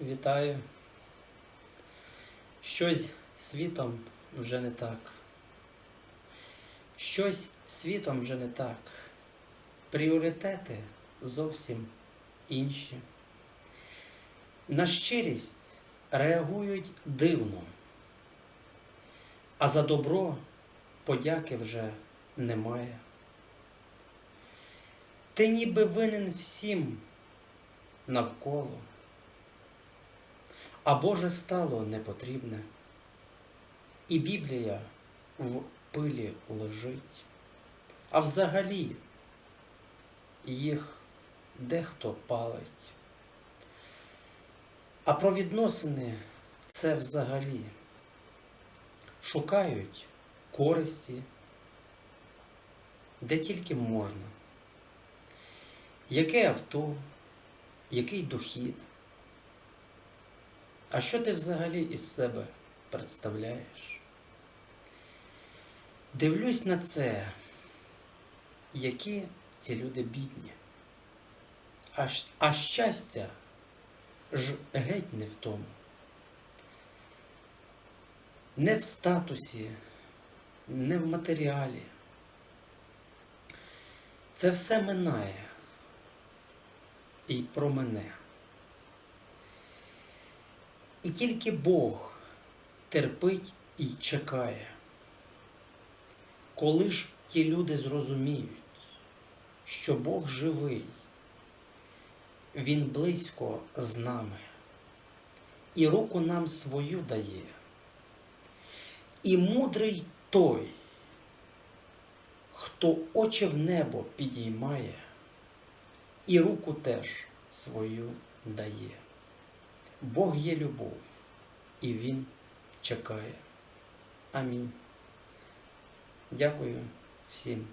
Вітаю. Щось світом вже не так. Щось світом вже не так. Пріоритети зовсім інші. На щирість реагують дивно, а за добро подяки вже немає. Ти ніби винен всім навколо а Боже стало непотрібне. І Біблія в пилі лежить, а взагалі їх дехто палить. А про відносини це взагалі шукають користі, де тільки можна. Яке авто, який дохід? А що ти взагалі із себе представляєш? Дивлюсь на це, які ці люди бідні. А, а щастя ж геть не в тому. Не в статусі, не в матеріалі. Це все минає і про мене. І тільки Бог терпить і чекає. Коли ж ті люди зрозуміють, що Бог живий, Він близько з нами, і руку нам свою дає, і мудрий той, хто очі в небо підіймає, і руку теж свою дає. Бог є любов, і Він чекає. Амінь. Дякую всім.